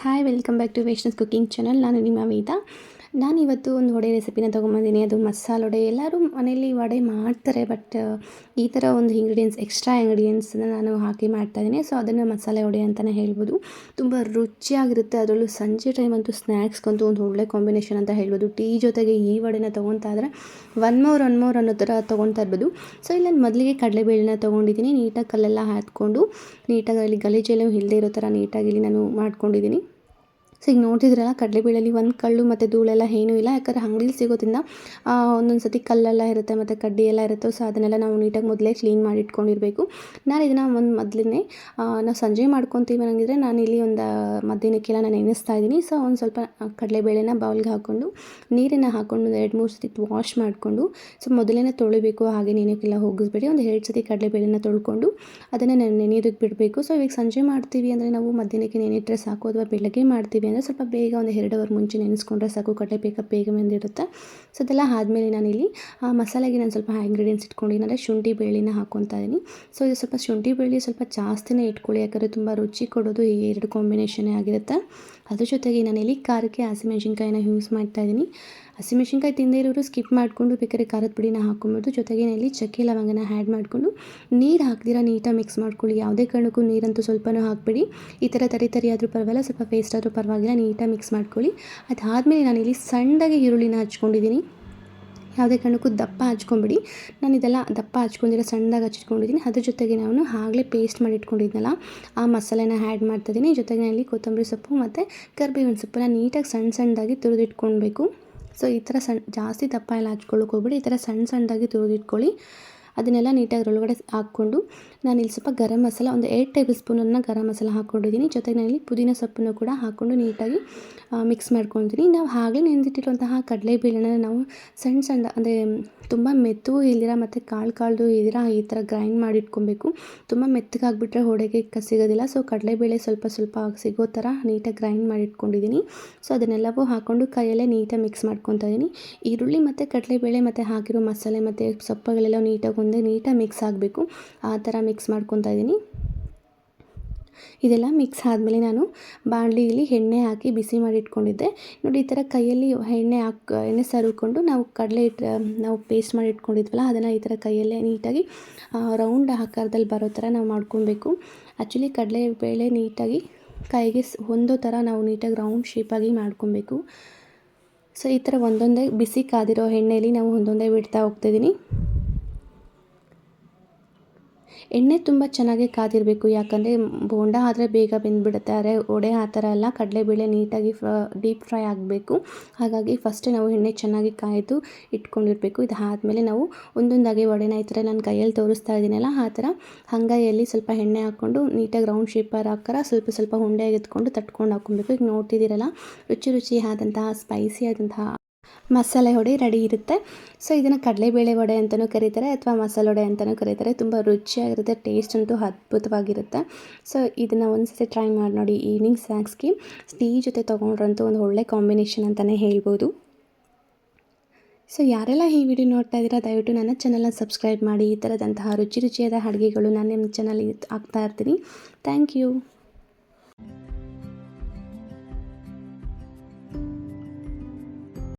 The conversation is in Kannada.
Hi welcome back to ವೈಷ್ಣಸ್ cooking channel ನಾನು ನಿಮ್ಮ ವೇದ ನಾನಿವತ್ತು ಒಂದು ವಡೆ ರೆಸಿಪಿನ ತೊಗೊಂಬಂದಿನಿ. ಅದು ಮಸಾಲೆ ವಡೆ. ಎಲ್ಲರೂ ಮನೇಲಿ ವಡೆ ಮಾಡ್ತಾರೆ, ಬಟ್ ಈ ಥರ ಒಂದು ಇಂಗ್ರೀಡಿಯೆಂಟ್ಸ್ ಎಕ್ಸ್ಟ್ರಾ ಇಂಗ್ರೀಡಿಯೆಂಟ್ಸನ್ನ ನಾನು ಹಾಕಿ ಮಾಡ್ತಾಯಿದ್ದೀನಿ ಸೊ ಅದನ್ನು ಮಸಾಲೆ ವಡೆ ಅಂತಲೇ ಹೇಳ್ಬೋದು. ತುಂಬ ರುಚಿಯಾಗಿರುತ್ತೆ. ಅದರಲ್ಲೂ ಸಂಜೆ ಟೈಮ್ ಅಂತೂ ಸ್ನ್ಯಾಕ್ಸ್ಗಂತೂ ಒಂದು ಒಳ್ಳೆ ಕಾಂಬಿನೇಷನ್ ಅಂತ ಹೇಳ್ಬೋದು. ಟೀ ಜೊತೆಗೆ ಈ ವಡೆನ ತೊಗೊತಾ ಇದ್ರೆ ಒನ್ ಮೋರ್ ಒನ್ ಮೋರ್ ಅನ್ನೋ ಥರ ತೊಗೊತಾ ಇರ್ಬೋದು. ಸೊ ಇಲ್ಲಿ ನಾನು ಮೊದಲಿಗೆ ಕಡಲೆಬೇಳೆನ ತೊಗೊಂಡಿದ್ದೀನಿ ನೀಟಾಗಿ ಕಲ್ಲೆಲ್ಲ ಹಾಕ್ಕೊಂಡು ನೀಟಾಗಿ ಅಲ್ಲಿ ಗಲೀಜೆಲ್ಲ ಇಲ್ಲದೆ ಇರೋ ಥರ ನೀಟಾಗಿ ಇಲ್ಲಿ ನಾನು ಮಾಡ್ಕೊಂಡಿದ್ದೀನಿ ಸೊ ಈಗ ನೋಡ್ತಿದ್ರಲ್ಲ ಕಡಲೆಬೇಳೆಲಿ ಒಂದು ಕಳ್ಳು ಮತ್ತು ಧೂಳೆಲ್ಲ ಏನೂ ಇಲ್ಲ. ಯಾಕಂದರೆ ಅಂಗಡಿಲಿ ಸಿಗೋದ್ರಿಂದ ಒಂದೊಂದು ಸತಿ ಕಲ್ಲೆಲ್ಲ ಇರುತ್ತೆ ಮತ್ತು ಕಡ್ಡಿ ಎಲ್ಲ ಇರುತ್ತೆ ಸೊ ಅದನ್ನೆಲ್ಲ ನಾವು ನೀಟಾಗಿ ಮೊದಲೇ ಕ್ಲೀನ್ ಮಾಡಿ ಇಟ್ಕೊಂಡಿರಬೇಕು. ನಾನು ಇದನ್ನು ಒಂದು ಮೊದಲನೇ ನಾವು ಸಂಜೆ ಮಾಡ್ಕೊತೀವಿ ಅನ್ನಂಗಿದ್ರೆ ನಾನು ಇಲ್ಲಿ ಒಂದು ಮಧ್ಯಾಹ್ನಕ್ಕೆಲ್ಲ ನಾನು ನೆನೆಸ್ತಾ ಇದ್ದೀನಿ. ಸೊ ಒಂದು ಸ್ವಲ್ಪ ಕಡಲೆಬೇಳೆನ ಬೌಲ್ಗೆ ಹಾಕ್ಕೊಂಡು ನೀರನ್ನು ಹಾಕ್ಕೊಂಡು ಎರಡು ಮೂರು ಸತಿ ವಾಶ್ ಮಾಡಿಕೊಂಡು ಸೊ ಮೊದಲೇ ತೊಳಿಬೇಕು, ಹಾಗೆ ನೆನೆಕ್ಕೆಲ್ಲ ಹೋಗಿಸ್ಬೇಡಿ. ಒಂದು ಎರಡು ಸತಿ ಕಡಲೆಬೇಳೆನ ತೊಳ್ಕೊಂಡು, ಅದನ್ನು ನೆನೆಯೋದಕ್ಕೆ ಬಿಡಬೇಕು. ಸೊ ಇವಾಗ ಸಂಜೆ ಮಾಡ್ತೀವಿ ಅಂದರೆ ನಾವು ಮಧ್ಯಾಹ್ನಕ್ಕೆ ನೆನೆಟ್ರೆ ಸಾಕು, ಅಥವಾ ಬೆಳಗ್ಗೆ ಮಾಡ್ತೀವಿ ಅಂದರೆ ಸ್ವಲ್ಪ ಬೇಗ ಒಂದು ಎರಡು ಅವರ್ ಮುಂಚೆ ನೆನೆಸ್ಕೊಂಡ್ರೆ ಸಾಕು, ಕಡಲೆ ಬೇಗ ಬೇಗ ಬಂದಿರುತ್ತೆ. ಸೊ ಅದೆಲ್ಲ ಆದಮೇಲೆ ನಾನಿಲ್ಲಿ ಮಸಾಲೆಗೆ ನಾನು ಸ್ವಲ್ಪ ಇಂಗ್ರೀಡಿಯೆಂಟ್ಸ್ ಇಟ್ಕೊಂಡಿದ್ದೀನಿ ಶುಂಠಿ ಬೇಳೆನ ಹಾಕ್ಕೊತಾ ಇದ್ದೀನಿ ಸೊ ಇದು ಸ್ವಲ್ಪ ಶುಂಠಿ ಬೇಳೆ ಸ್ವಲ್ಪ ಜಾಸ್ತಿನೇ ಇಟ್ಕೊಳ್ಳಿ, ಯಾಕಂದರೆ ತುಂಬ ರುಚಿ ಕೊಡೋದು ಈ ಎರಡು ಕಾಂಬಿನೇಷನೇ ಆಗಿರುತ್ತೆ. ಅದ್ರ ಜೊತೆಗೆ ನಾನಿಲ್ಲಿ ಖಾರಕ್ಕೆ ಹಸಿಮೆಣ್ಸಿನ್ಕಾಯಿನ ಯೂಸ್ ಮಾಡ್ತಾ ಇದ್ದೀನಿ ಹಸಿಮೆಣ್ಸಿನ್ಕಾಯಿ ತಿಂದೇ ಇರೋರು ಸ್ಕಿಪ್ ಮಾಡಿಕೊಂಡು ಬೇಕಾದ್ರೆ ಖಾರದ ಪುಡಿನ ಹಾಕೊಂಬೋದು. ಜೊತೆಗೆ ಇಲ್ಲಿ ಚಕ್ಕೆ ಲವಂಗನ ಆ್ಯಡ್ ಮಾಡಿಕೊಂಡು, ನೀರು ಹಾಕ್ದಿರಾ ನೀಟಾಗಿ ಮಿಕ್ಸ್ ಮಾಡ್ಕೊಳ್ಳಿ. ಯಾವುದೇ ಕಾರಣಕ್ಕೂ ನೀರಂತೂ ಸ್ವಲ್ಪನೂ ಹಾಕ್ಬಿಡಿ. ಈ ಥರ ತರಿ ತರಿ ಆದರೂ ಪರವಾಗಿಲ್ಲ, ಸ್ವಲ್ಪ ಪೇಸ್ಟ್ ಆದರೂ ಪರವಾಗಿಲ್ಲ. ನೀಟಾಗಿ ಮಿಕ್ಸ್ ಮಾಡ್ಕೊಳ್ಳಿ. ಅದಾದಮೇಲೆ ನಾನಿಲ್ಲಿ ಸಣ್ಣದಾಗಿ ಈರುಳ್ಳಿನ ಹಚ್ಕೊಂಡಿದ್ದೀನಿ. ಯಾವುದೇ ಕಾರಣಕ್ಕೂ ದಪ್ಪ ಹಚ್ಕೊಂಬಿಡಿ. ನಾನು ಇದೆಲ್ಲ ದಪ್ಪ ಹಚ್ಕೊಂಡಿರೋ ಸಣ್ಣದಾಗಿ ಹಚ್ಚಿಟ್ಕೊಂಡಿದ್ದೀನಿ. ಅದ್ರ ಜೊತೆಗೆ ನಾನು ಆಗಲೇ ಪೇಸ್ಟ್ ಮಾಡಿ ಇಟ್ಕೊಂಡಿದ್ನಲ್ಲ ಆ ಮಸಾಲೆನ ಆ್ಯಡ್ ಮಾಡ್ತಾಯಿದ್ದೀನಿ ಜೊತೆಗೆ ಇಲ್ಲಿ ಕೊತ್ತಂಬರಿ ಸೊಪ್ಪು ಮತ್ತು ಕರ್ಬೇವಿನ ಸೊಪ್ಪನ್ನ ನೀಟಾಗಿ ಸಣ್ಣ ಸಣ್ಣದಾಗಿ ತುರಿದಿಟ್ಕೊಳ್ಬೇಕು. ಸೊ, ಈ ಥರ ಸಣ್ಣ ಜಾಸ್ತಿ ದಪ್ಪ ಎಲ್ಲ ಹಚ್ಕೊಳ್ಳೋಕೆ ಹೋಗ್ಬಿಡಿ. ಈ ಥರ ಸಣ್ಣ ಸಣ್ಣದಾಗಿ ತುರಿದಿಟ್ಕೊಳ್ಳಿ. ಅದನ್ನೆಲ್ಲ ನೀಟಾಗಿ ಅದರೊಳಗಡೆ ಹಾಕ್ಕೊಂಡು ನಾನು ಇಲ್ಲಿ ಸ್ವಲ್ಪ ಗರಂ ಮಸಾಲ, ಒಂದು ಏಯ್ಟ್ ಟೇಬಲ್ ಸ್ಪೂನನ್ನು ಗರಂ ಮಸಾಲ ಹಾಕ್ಕೊಂಡಿದ್ದೀನಿ. ಜೊತೆಗೆ ನಾನಿಲ್ಲಿ ಪುದೀನ ಸೊಪ್ಪನ್ನು ಕೂಡ ಹಾಕ್ಕೊಂಡು ನೀಟಾಗಿ ಮಿಕ್ಸ್ ಮಾಡ್ಕೊತೀನಿ ನಾವು ಹಾಗೆ ನೆನೆದಿಟ್ಟಿರುವಂತಹ ಕಡಲೆಬೇಳೆನ ನಾವು ಸಣ್ಣ ಸಣ್ಣ, ಅಂದರೆ ತುಂಬ ಮೆತ್ತಗೂ ಇಲ್ದಿರ ಮತ್ತು ಕಾಳು ಕಾಳು ಇದ್ದೀರ ಈ ಥರ ಗ್ರೈಂಡ್ ಮಾಡಿಟ್ಕೊಬೇಕು. ತುಂಬ ಮೆತ್ತಗಾಗ್ಬಿಟ್ರೆ ಹೊಡೆಗೆ ಸಿಗೋದಿಲ್ಲ. ಸೊ ಕಡಲೆಬೇಳೆ ಸ್ವಲ್ಪ ಸ್ವಲ್ಪ ಸಿಗೋ ಥರ ನೀಟಾಗಿ ಗ್ರೈಂಡ್ ಮಾಡಿಟ್ಕೊಂಡಿದ್ದೀನಿ. ಸೊ ಅದನ್ನೆಲ್ಲವೂ ಹಾಕ್ಕೊಂಡು ಕೈಯಲ್ಲೇ ನೀಟಾಗಿ ಮಿಕ್ಸ್ ಮಾಡ್ಕೊತಾ ಇದ್ದೀನಿ. ಈರುಳ್ಳಿ ಮತ್ತು ಕಡಲೆಬೇಳೆ ಮತ್ತು ಹಾಕಿರೋ ಮಸಾಲೆ ಮತ್ತು ಸೊಪ್ಪುಗಳೆಲ್ಲ ನೀಟಾಗಿ ಒಂದೇ ನೀಟಾಗಿ ಮಿಕ್ಸ್ ಆಗಬೇಕು. ಆ ಥರ ಮಿಕ್ಸ್ ಮಾಡ್ಕೊತಾ ಇದ್ದೀನಿ. ಇದೆಲ್ಲ ಮಿಕ್ಸ್ ಆದಮೇಲೆ ನಾನು ಬಾಣಲಿಯಲ್ಲಿ ಎಣ್ಣೆ ಹಾಕಿ ಬಿಸಿ ಮಾಡಿ ಇಟ್ಕೊಂಡಿದ್ದೆ. ನೋಡಿ, ಈ ಥರ ಕೈಯಲ್ಲಿ ಎಣ್ಣೆ ಹಾಕಿ, ಎಣ್ಣೆ ಸರಿಕೊಂಡು ನಾವು ಕಡಲೆ ಇಟ್ಟು ನಾವು ಪೇಸ್ಟ್ ಮಾಡಿ ಇಟ್ಕೊಂಡಿದ್ವಲ್ಲ, ಅದನ್ನು ಈ ಥರ ಕೈಯಲ್ಲೇ ನೀಟಾಗಿ ರೌಂಡ್ ಆಕಾರದಲ್ಲಿ ಬರೋ ಥರ ನಾವು ಮಾಡ್ಕೊಬೇಕು ಆ್ಯಕ್ಚುಲಿ ಕಡಲೆ ಬೇಳೆ ನೀಟಾಗಿ ಕೈಗೆ ಹೊಂದೋ ಥರ ನಾವು ನೀಟಾಗಿ ರೌಂಡ್ ಶೇಪಾಗಿ ಮಾಡ್ಕೊಬೇಕು ಸೊ ಈ ಥರ ಒಂದೊಂದೇ, ಬಿಸಿ ಕಾದಿರೋ ಎಣ್ಣೆಯಲ್ಲಿ ನಾವು ಒಂದೊಂದೇ ಬಿಡ್ತಾ ಹೋಗ್ತಿದ್ದೀನಿ ಎಣ್ಣೆ ತುಂಬ ಚೆನ್ನಾಗಿ ಕಾದಿರಬೇಕು. ಯಾಕಂದರೆ ಬೋಂಡ ಆದರೆ ಬೇಗ ಬೆಂದ್ಬಿಡುತ್ತೆ ಆದರೆ ವಡೆ ಆ ಥರ ಎಲ್ಲ ಕಡಲೆಬೇಳೆ ನೀಟಾಗಿ ಡೀಪ್ ಫ್ರೈ ಆಗಬೇಕು. ಹಾಗಾಗಿ ಫಸ್ಟ್ ನಾವು ಎಣ್ಣೆ ಚೆನ್ನಾಗಿ ಕಾಯ್ದು ಇಟ್ಕೊಂಡಿರಬೇಕು. ಇದು ಆದಮೇಲೆ ನಾವು ಒಂದೊಂದಾಗಿ ವಡೆನ ಈ ಥರ ನಾನು ಕೈಯಲ್ಲಿ ತೋರಿಸ್ತಾ ಇದ್ದೀನಲ್ಲ, ಆ ಥರ ಹಂಗಾಯಲ್ಲಿ ಸ್ವಲ್ಪ ಎಣ್ಣೆ ಹಾಕ್ಕೊಂಡು ನೀಟಾಗಿ ರೌಂಡ್ ಶೇಪರ್ ಹಾಕಾರ ಸ್ವಲ್ಪ ಸ್ವಲ್ಪ ಉಂಡೆಯಾಗಿ ಎತ್ಕೊಂಡು ತಟ್ಕೊಂಡು ಹಾಕ್ಕೊಬೇಕು. ಈಗ ನೋಡ್ತಿದ್ದೀರಲ್ಲ, ರುಚಿ ರುಚಿ ಆದಂತಹ ಸ್ಪೈಸಿ ಆದಂತಹ ಮಸಾಲೆ ವಡೆ ರೆಡಿ ಇರುತ್ತೆ. ಸೊ ಇದನ್ನು ಕಡಲೆಬೇಳೆ ವಡೆ ಅಂತಲೂ ಕರೀತಾರೆ ಅಥವಾ ಮಸಾಲೆ ವಡೆ ಅಂತಲೂ ಕರೀತಾರೆ. ತುಂಬ ರುಚಿಯಾಗಿರುತ್ತೆ ಟೇಸ್ಟ್ ಅಂತೂ ಅದ್ಭುತವಾಗಿರುತ್ತೆ. ಸೊ ಇದನ್ನು ಒಂದು ಸತಿ ಟ್ರೈ ಮಾಡಿ ನೋಡಿ ಈವ್ನಿಂಗ್ ಸ್ನ್ಯಾಕ್ಸ್ಗೆ ಟೀ ಜೊತೆ ತೊಗೊಂಡ್ರಂತೂ ಒಂದು ಒಳ್ಳೆ ಕಾಂಬಿನೇಷನ್ ಅಂತಲೇ ಹೇಳ್ಬೋದು. ಸೊ ಯಾರೆಲ್ಲ ಈ ವಿಡಿಯೋ ನೋಡ್ತಾ ಇದ್ದೀರಾ, ದಯವಿಟ್ಟು ನನ್ನ ಚಾನಲ್ನ ಸಬ್ಸ್ಕ್ರೈಬ್ ಮಾಡಿ. ಈ ಥರದಂತಹ ರುಚಿ ರುಚಿಯಾದ ಅಡುಗೆಗಳು ನಾನು ನಿಮ್ಮ ಚಾನಲ್ ಆಗ್ತಾ ಇರ್ತೀನಿ. Thank you